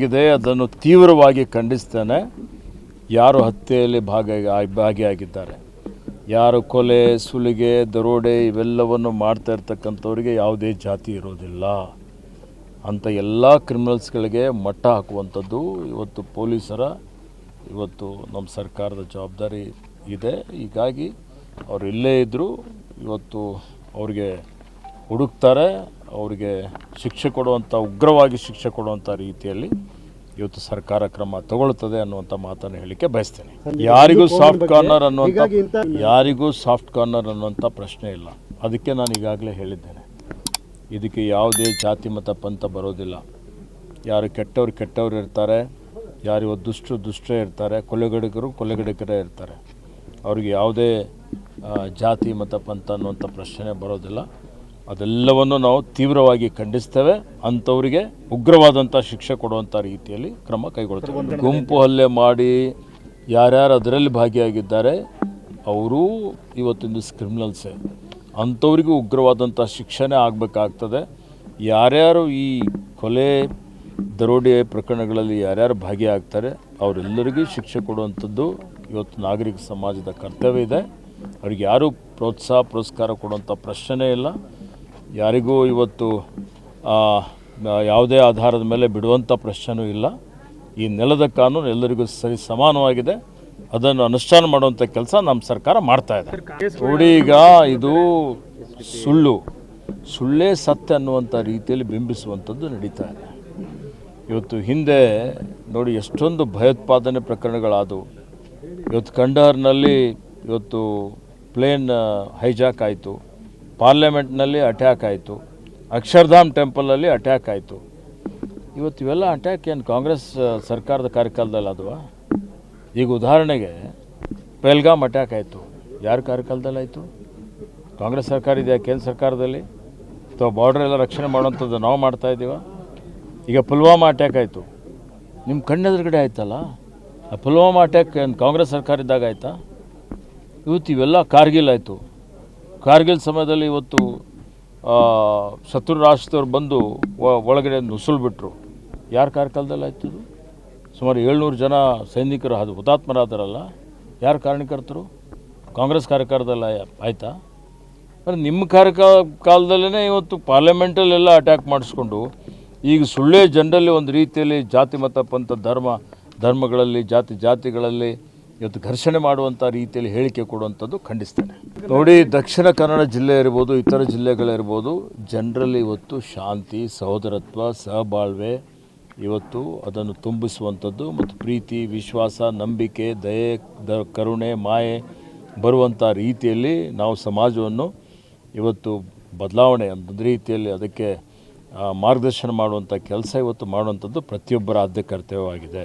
ಇದೆ ಅದನ್ನು ತೀವ್ರವಾಗಿ ಖಂಡಿಸ್ತೇನೆ. ಯಾರು ಹತ್ಯೆಯಲ್ಲಿ ಭಾಗ ಭಾಗಿಯಾಗಿದ್ದಾರೆ. ಯಾರು ಕೊಲೆ, ಸುಲಿಗೆ, ದರೋಡೆ ಇವೆಲ್ಲವನ್ನು ಮಾಡ್ತಾ ಇರ್ತಕ್ಕಂಥವ್ರಿಗೆ ಯಾವುದೇ ಜಾತಿ ಇರೋದಿಲ್ಲ. ಅಂಥ ಎಲ್ಲ ಕ್ರಿಮಿನಲ್ಸ್ಗಳಿಗೆ ಮಟ್ಟ ಹಾಕುವಂಥದ್ದು ಇವತ್ತು ಪೊಲೀಸರ, ಇವತ್ತು ನಮ್ಮ ಸರ್ಕಾರದ ಜವಾಬ್ದಾರಿ ಇದೆ. ಹೀಗಾಗಿ ಅವರು ಇಲ್ಲೇ ಇದ್ದರೂ ಇವತ್ತು ಅವ್ರಿಗೆ ಹುಡುಕ್ತಾರೆ. ಅವರಿಗೆ ಶಿಕ್ಷೆ ಕೊಡುವಂಥ ಉಗ್ರವಾಗಿ ಶಿಕ್ಷೆ ಕೊಡುವಂಥ ರೀತಿಯಲ್ಲಿ ಇವತ್ತು ಸರ್ಕಾರ ಕ್ರಮ ತಗೊಳ್ತದೆ ಅನ್ನುವಂಥ ಮಾತನ್ನು ಹೇಳಲಿಕ್ಕೆ ಬಯಸ್ತೇನೆ. ಯಾರಿಗೂ ಸಾಫ್ಟ್ ಕಾರ್ನರ್ ಅನ್ನುವಂಥ ಯಾರಿಗೂ ಸಾಫ್ಟ್ ಕಾರ್ನರ್ ಅನ್ನುವಂಥ ಪ್ರಶ್ನೆ ಇಲ್ಲ. ಅದಕ್ಕೆ ನಾನು ಈಗಾಗಲೇ ಹೇಳಿದ್ದೇನೆ. ಇದಕ್ಕೆ ಯಾವುದೇ ಜಾತಿ ಮತ ಪಂಥ ಬರೋದಿಲ್ಲ. ಯಾರು ಕೆಟ್ಟವ್ರು ಕೆಟ್ಟವ್ರು ಇರ್ತಾರೆ ಯಾರು ದುಷ್ಟರು ದುಷ್ಟರೇ ಇರ್ತಾರೆ ಕೊಲೆಗಡಿಗರು ಕೊಲೆಗಡಿಗರೇ ಇರ್ತಾರೆ. ಅವ್ರಿಗೆ ಯಾವುದೇ ಜಾತಿ ಮತ ಪಂಥ ಅನ್ನುವಂಥ ಪ್ರಶ್ನೆ ಬರೋದಿಲ್ಲ. ಅದೆಲ್ಲವನ್ನು ನಾವು ತೀವ್ರವಾಗಿ ಖಂಡಿಸ್ತೇವೆ. ಅಂಥವರಿಗೆ ಉಗ್ರವಾದಂಥ ಶಿಕ್ಷೆ ಕೊಡುವಂಥ ರೀತಿಯಲ್ಲಿ ಕ್ರಮ ಕೈಗೊಳ್ತೇವೆ. ಗುಂಪು ಹಲ್ಲೆ ಮಾಡಿ ಯಾರ್ಯಾರು ಅದರಲ್ಲಿ ಭಾಗಿಯಾಗಿದ್ದಾರೆ, ಅವರು ಇವತ್ತಿನ ಕ್ರಿಮಿನಲ್ಸೇ. ಅಂಥವ್ರಿಗೂ ಉಗ್ರವಾದಂಥ ಶಿಕ್ಷಣ ಆಗಬೇಕಾಗ್ತದೆ. ಯಾರ್ಯಾರು ಈ ಕೊಲೆ, ದರೋಡೆ ಪ್ರಕರಣಗಳಲ್ಲಿ ಯಾರ್ಯಾರು ಭಾಗಿಯಾಗ್ತಾರೆ, ಅವರೆಲ್ಲರಿಗೂ ಶಿಕ್ಷೆ ಕೊಡುವಂಥದ್ದು ಇವತ್ತು ನಾಗರಿಕ ಸಮಾಜದ ಕರ್ತವ್ಯ ಇದೆ. ಅವ್ರಿಗೆ ಯಾರೂ ಪ್ರೋತ್ಸಾಹ, ಪುರಸ್ಕಾರ ಕೊಡುವಂಥ ಪ್ರಶ್ನೆ ಇಲ್ಲ. ಯಾರಿಗೂ ಇವತ್ತು ಯಾವುದೇ ಆಧಾರದ ಮೇಲೆ ಬಿಡುವಂಥ ಪ್ರಶ್ನೆಯೂ ಇಲ್ಲ. ಈ ನೆಲದ ಕಾನೂನು ಎಲ್ಲರಿಗೂ ಸರಿ ಸಮಾನವಾಗಿದೆ. ಅದನ್ನು ಅನುಷ್ಠಾನ ಮಾಡುವಂಥ ಕೆಲಸ ನಮ್ಮ ಸರ್ಕಾರ ಮಾಡ್ತಾ ಇದೆ. ನೋಡಿ ಈಗ ಇದು ಸುಳ್ಳು. ಸುಳ್ಳೇ ಸತ್ಯ ಅನ್ನುವಂಥ ರೀತಿಯಲ್ಲಿ ಬಿಂಬಿಸುವಂಥದ್ದು ನಡೀತಾ ಇದೆ. ಇವತ್ತು ಹಿಂದೆ ನೋಡಿ ಎಷ್ಟೊಂದು ಭಯೋತ್ಪಾದನೆ ಪ್ರಕರಣಗಳಾದವು. ಇವತ್ತು ಕಂಡಹರ್ನಲ್ಲಿ ಇವತ್ತು ಪ್ಲೇನ್ ಹೈಜಾಕ್ ಆಯಿತು. ಪಾರ್ಲಿಮೆಂಟ್ನಲ್ಲಿ ಅಟ್ಯಾಕ್ ಆಯಿತು. ಅಕ್ಷರಧಾಮ್ ಟೆಂಪಲಲ್ಲಿ ಅಟ್ಯಾಕ್ ಆಯಿತು. ಇವತ್ತು ಇವೆಲ್ಲ ಅಟ್ಯಾಕ್ ಏನು ಕಾಂಗ್ರೆಸ್ ಸರ್ಕಾರದ ಕಾರ್ಯಕಾಲದಲ್ಲಿ ಅದುವಾ ಈಗ ಉದಾಹರಣೆಗೆ ಪೆಲ್ಗಾಮ್ ಅಟ್ಯಾಕ್ ಆಯಿತು. ಯಾರ ಕಾರ್ಯಕಾಲದಲ್ಲಿ ಆಯಿತು ಕಾಂಗ್ರೆಸ್ ಸರ್ಕಾರ ಇದೆಯಾ ಕೇಂದ್ರ ಸರ್ಕಾರದಲ್ಲಿ? ಅಥವಾ ಬಾರ್ಡರ್ ಎಲ್ಲ ರಕ್ಷಣೆ ಮಾಡುವಂಥದ್ದು ನಾವು ಮಾಡ್ತಾ ಇದ್ದೀವ? ಈಗ ಪುಲ್ವಾಮಾ ಅಟ್ಯಾಕ್ ಆಯಿತು. ನಿಮ್ಮ ಕಣ್ಣೆದುರುಗಡೆ ಆಯ್ತಲ್ಲ? ಆ ಪುಲ್ವಾಮಾ ಅಟ್ಯಾಕ್ ಕಾಂಗ್ರೆಸ್ ಸರ್ಕಾರ ಇದ್ದಾಗ ಆಯಿತಾ? ಇವತ್ತು ಇವೆಲ್ಲ ಕಾರ್ಗಿಲ್ ಆಯಿತು. ಕಾರ್ಗಿಲ್ ಸಮಯದಲ್ಲಿ ಇವತ್ತು ಶತ್ರು ರಾಷ್ಟ್ರದವ್ರು ಬಂದು ಒಳಗಡೆ ನುಸುಳ್ಬಿಟ್ರು. ಯಾರ ಕಾರ್ಯಕಾಲದಲ್ಲಿ ಆಯ್ತು ಸುಮಾರು ಏಳ್ನೂರು ಜನ ಸೈನಿಕರು ಅದು ಹುತಾತ್ಮರಾದರಲ್ಲ. ಯಾರು ಕಾರಣಕರ್ತರು ಕಾಂಗ್ರೆಸ್ ಕಾರ್ಯಕಾಲದಲ್ಲಿ ಆಯ್- ಆಯ್ತಾ? ಅಂದರೆ ನಿಮ್ಮ ಕಾರ್ಯಕಾಲ ಕಾಲದಲ್ಲೇ ಇವತ್ತು ಪಾರ್ಲಿಮೆಂಟಲ್ಲೆಲ್ಲ ಅಟ್ಯಾಕ್ ಮಾಡಿಸ್ಕೊಂಡು, ಈಗ ಸುಳ್ಳೇ ಜನರಲ್ಲಿ ಒಂದು ರೀತಿಯಲ್ಲಿ ಜಾತಿ ಮತ ಪಂಥ ಧರ್ಮ, ಧರ್ಮಗಳಲ್ಲಿ, ಜಾತಿ, ಜಾತಿಗಳಲ್ಲಿ ಇವತ್ತು ಘರ್ಷಣೆ ಮಾಡುವಂಥ ರೀತಿಯಲ್ಲಿ ಹೇಳಿಕೆ ಕೊಡುವಂಥದ್ದು ಖಂಡಿಸ್ತೇನೆ. ನೋಡಿ, ದಕ್ಷಿಣ ಕನ್ನಡ ಜಿಲ್ಲೆ ಇರ್ಬೋದು, ಇತರ ಜಿಲ್ಲೆಗಳಿರ್ಬೋದು, ಜನರಲ್ಲಿ ಇವತ್ತು ಶಾಂತಿ, ಸಹೋದರತ್ವ, ಸಹಬಾಳ್ವೆ ಇವತ್ತು ಅದನ್ನು ತುಂಬಿಸುವಂಥದ್ದು ಮತ್ತು ಪ್ರೀತಿ, ವಿಶ್ವಾಸ, ನಂಬಿಕೆ, ದಯೆ, ದ, ಕರುಣೆ, ಮಾಯೆ ಬರುವಂಥ ರೀತಿಯಲ್ಲಿ ನಾವು ಸಮಾಜವನ್ನು ಇವತ್ತು ಬದಲಾವಣೆ ಅಂತ ರೀತಿಯಲ್ಲಿ ಅದಕ್ಕೆ ಮಾರ್ಗದರ್ಶನ ಮಾಡುವಂಥ ಕೆಲಸ ಇವತ್ತು ಮಾಡುವಂಥದ್ದು ಪ್ರತಿಯೊಬ್ಬರ ಆದ್ಯ ಕರ್ತವ್ಯವಾಗಿದೆ